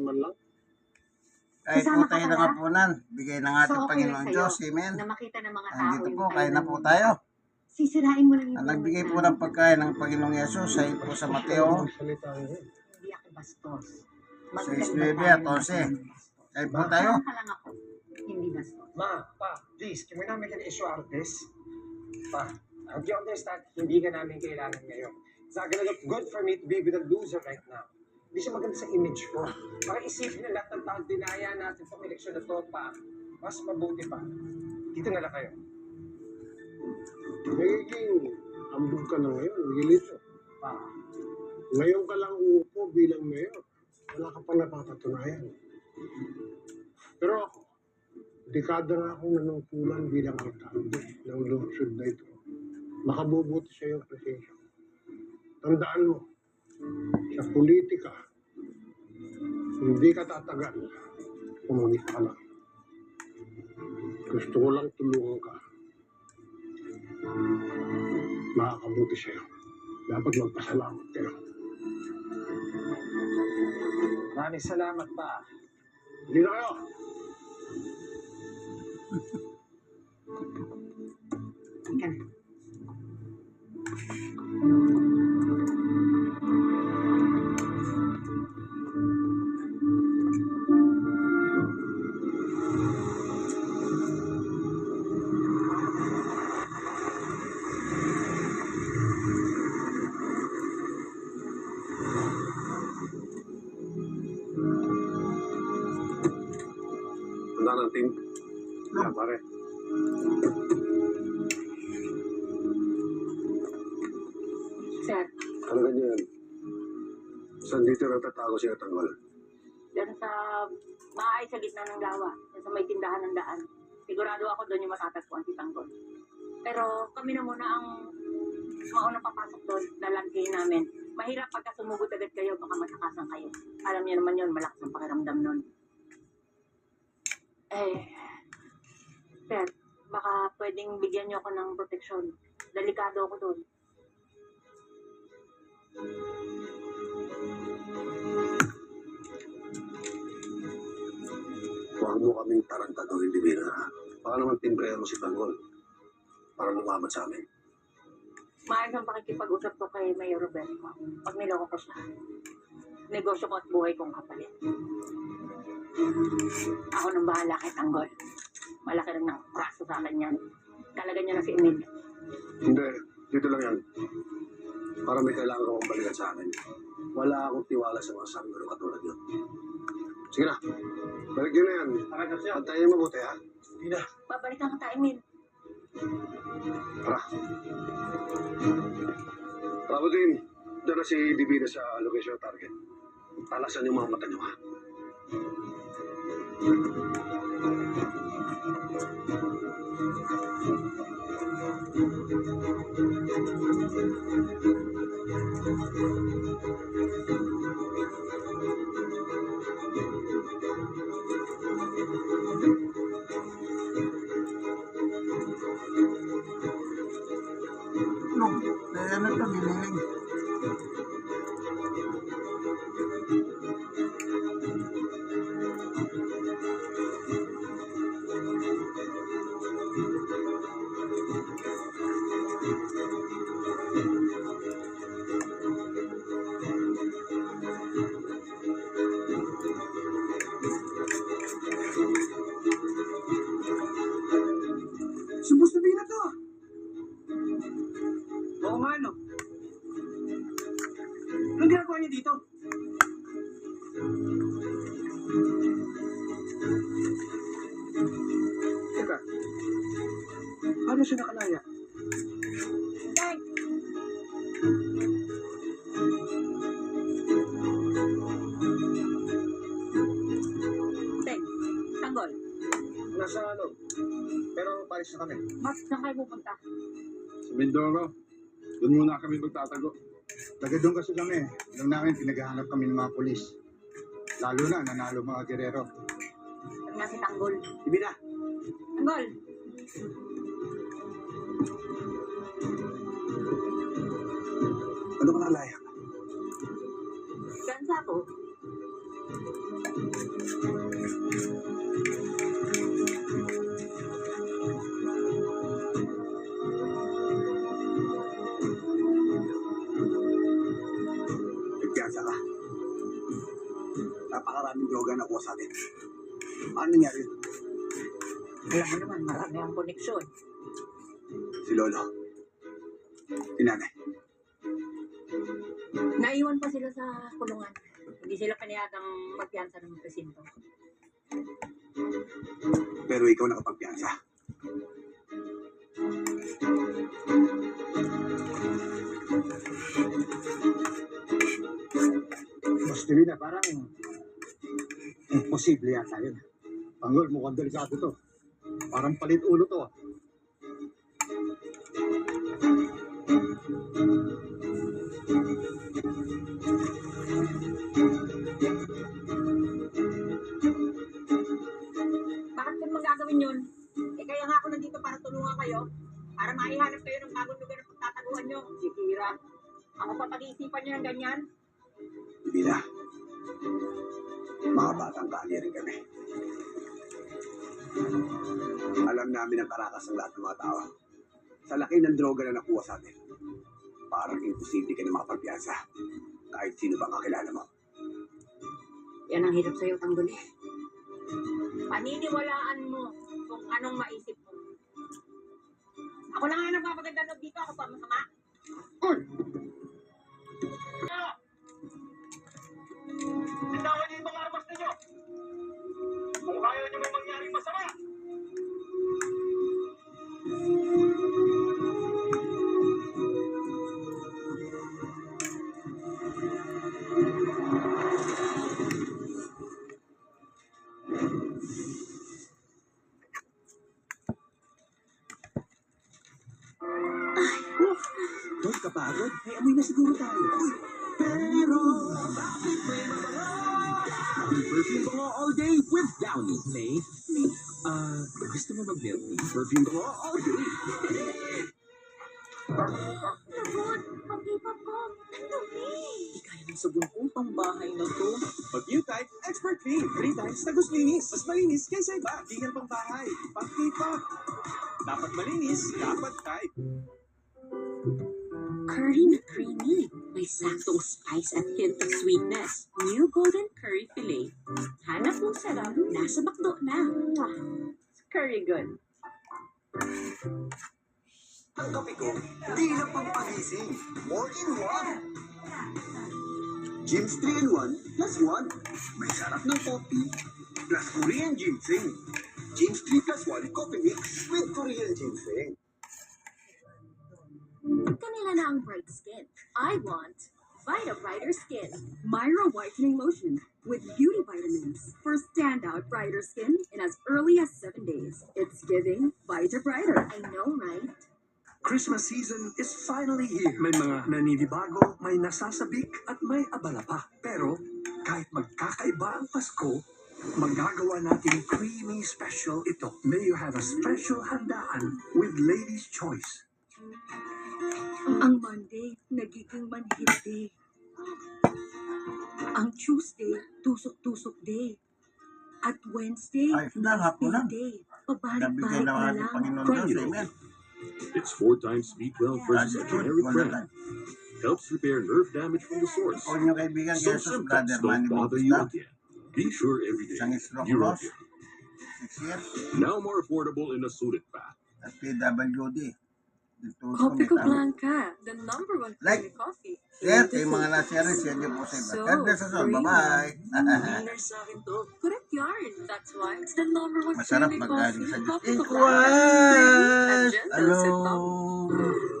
naman lang. Kahit po Kasama ka tayo pala? ng hapunan, bigay ng ating So, okay Panginoon lang sa'yo Diyos, Amen. na makita ng mga tao Andito yung po, tayo kain na po tayo. Sisirain mo lang yung Ang buhay nagbigay po ng pagkain ng Panginoong Yesus ay po sa Mateo, salita ngayon. Hindi ako bastos. Sa Magkaiba Isbebe tayo at ng 11. Panginoon. Kahit po tayo. Parang ka lang ako. Hindi bastos. Ma, pa, please, can we not make an issue out of this? Pa, I hope you understand, hindi ka namin kailangan ngayon. It's not gonna look good for me to be with a loser right now. Hindi siya maganda sa image ko. Baka isipin na lahat ng tao dinaya natin sa eleksyon na to, pa. Mas mabuti pa. Dito na lang kayo. Nagiging ambog ka na ngayon, Miguelito. Pa, Ngayon ka lang uupo bilang mayor. Wala ka pa napapatunayan. Pero ako, dekada nga akong nanungkulan bilang alkalde ng lungsod na ito. Makabubuti sa iyong presensya. Tandaan mo, sa politika, hindi ka tatagal kung ka lang. Gusto ko lang tulungan ka. Makakabuti sa'yo. Dapat magpasalamat kayo. maraming salamat pa. Hindi na kayo! Ika na. Handa ng team. Yeah, pare. Sir, Talaga niya yan. Saan dito natatago siya tanggol? Diyan sa bahay sa gitna ng lawa, diyan sa may tindahan ng daan. Sigurado ako doon yung matatagpuan si Tanggol. Pero kami na muna ang maunang papasok doon, lalangkihin namin. Mahirap pagka sumugod agad kayo, baka matakasan kayo. Alam niyo naman yun, malakas ang pakiramdam nun. Eh, sir, baka pwedeng bigyan niyo ako ng proteksyon. Delikado ako doon. Huwag mo kaming tarantaduhin, Divina. Baka naman timbrero mo si Tanggol. Para lumaban sa amin. Maayos ang pakikipag-usap ko kay Mayor Roberto. Pag niloko ko siya, negosyo ko at buhay kong kapalit. Ako nang bahala kay Tanggol. Malaki rin ng praso sa akin yan. Talaga niya na si Emil. Hindi. Dito lang yan. Para may kailangan ka balikan sa amin. Wala akong tiwala sa mga sanggol katulad yun. Sige na. Balik yun na yan. Antayin mo mabuti, ha? Babalikan kita, Emil. Tara. Bravo din. Doon na si Divina sa location target. Talasan yung mga mata niyo, ha? Thank you. Dito? Teka, paano siya nakalaya? Teng, Tanggol, Nasa ano? Pero palis na kami. mas saan kayo pupunta? Sa Mindoro. Doon muna kami magtatago. Taga doon kasi kami. Alam namin, pinaghahanap kami ng mga polis. Lalo na, nanalo mga gerero. Saan nga si Tanggol? Ibi na. Tanggol! Ano ka nakalaya? Gansa ako. Ano nangyari? Alam mo naman, marami ang koneksyon. Si Lolo. Si Nanay. Naiwan pa sila sa kulungan. Hindi sila paniyatang magpiyansa ng presinto. Pero ikaw nakapagpiyansa. Boss Divina, parang imposible yata yun. Tanggol, mukhang delikado to. Parang palit ulo to ah. Bakit ko naman gagawin yun? Eh kaya nga ako nandito para tulungan kayo. Para maihanap kayo ng bagong lugar na pagtataguan nyo. Si Kira. Ako pa pag-iisipan nyo ng ganyan. Na. Mga batang kanya rin kami. Alam namin ang karakas ng lahat ng mga tao. Sa laki ng droga na nakuha sa atin, parang imposible ka na makapagpiyansa. Kahit sino bang kakilala mo. Yan ang hirap sa'yo, Tanggol eh. Paniniwalaan mo kung anong maisip mo. Ako na nga nagpapaganda ng dito, ako pa masama. Tindawan niyo yung mga Doon kapagod? May amoy na siguro tayo. Pero, bakit may mga Perfume all day with Downy. May? Ah, gusto mo mag-milk tea? Perfume ko all day. Lagot! Pag-ipap ko! Ang dumi! Di kaya ng sabon ko pang bahay na to. Pag new type, expert clean. Three times tagos linis. Mas malinis kaysa iba. Yan pang bahay. Pang K-pop. Dapat malinis, dapat type. Curry na creamy. May saktong spice at hint of sweetness. New Golden Curry Filet. Hanap mong sarap, nasa bakdo na. Mwah! Curry good. Ang kape ko, di lang pang pagising. More in one. Gyms 3 in 1 plus 1. May sarap ng coffee plus Korean ginseng. Gyms 3 plus 1 coffee mix with Korean ginseng. Kanila na ang bright skin. I want Vita Brighter Skin. Myra Whitening Lotion with beauty vitamins for standout brighter skin in as early as seven days. It's giving Vita Brighter. I know, right? Christmas season is finally here. May mga naninibago, may nasasabik, at may abala pa. Pero kahit magkakaiba ang Pasko, magagawa natin creamy special ito. May you have a special handaan with Lady's Choice. Ang Monday, nagiging manhid day. Ang Tuesday, tusok-tusok day. At Wednesday, Ayos na, hapon na. day. Nabigay Pabalik-balik na lang. Panginoon Diyos. Amen. It's four times speed well versus a generic brand. Helps repair nerve damage from the source. O yung kaibigan So Jesus, symptoms brother Manny don't bother you Bautista, again. Be sure every day isang stroke you're loss, okay. 6 years, Now more affordable in a suited pack. at PWD. Coffee ko. Blanca, the number one Like, coffee. Share kay mga nasiyari, share niyo po sa iba. So, God bless us all. Bye-bye. Winner sa akin to. Correct yarn. That's why it's the number one Masarap magaling sa Diyos. Down. Hello!